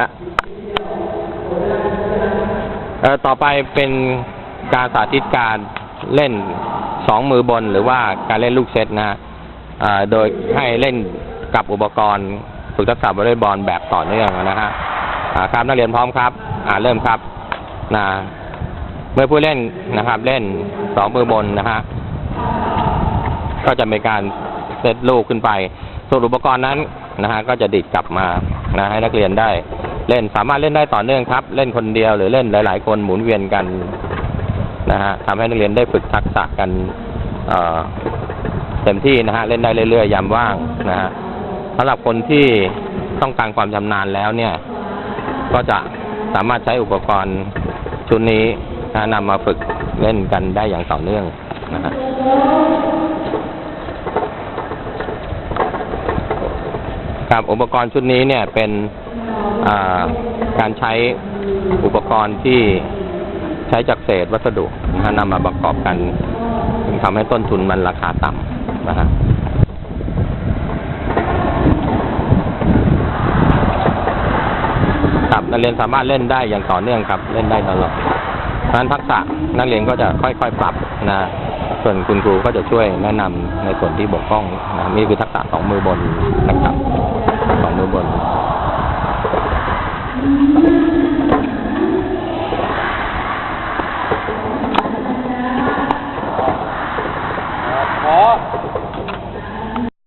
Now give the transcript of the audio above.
นะเอ่อต่อไปเป็นการสาธิตการเล่นสองมือบนหรือว่าการเล่นลูกเซตนะฮะอ่าโดยให้เล่นกับอุปกรณ์ฝึกทักษะวอลเลย์บอลแบบต่อเนื่องนะฮะอ่าครับนักเรียนพร้อมครับ อ่าเริ่มครับนะเมื่อผู้เล่นนะครับ เล่นสองมือบนนะฮะก็จะมีการเซตลูกขึ้นไปส่วนอุปกรณ์นั้นนะฮะก็จะดิดกลับมานะให้นักเรียนได้ เล่นสามารถเล่นได้ต่อเนื่องครับ เล่นคนเดียวหรือเล่นหลาย ๆ คนหมุนเวียนกันนะฮะทำให้นักเรียนได้ฝึกทักษะกันเเต็มที่นะฮะเล่นได้เรื่อยๆยามว่างนะฮะสำหรับคนที่ต้องการความชำนาญแล้วเนี่ย ก็จะสามารถใช้อุปกรณ์ชุดนี้นะนำมาฝึกเล่นกันได้อย่างต่อเนื่องนะฮะครับอุปกรณ์ชุดนี้เนี่ยเป็น การใช้อุปกรณ์ที่ใช้จากเศษวัสดุนะฮะนำมาประกอบกันจึงทำให้ต้นทุนมันราคาต่ำนะฮะครับนักเรียนสามารถเล่นได้อย่างต่อเนื่องครับ เล่นได้ตลอดเพราะฉะนั้นทักษะนักเรียนก็จะค่อยๆปรับนะส่วนคุณครูก็จะช่วยแนะนำในส่วนที่บกพร่องนะนี่คือทักษะสองมือบนนะครับสอง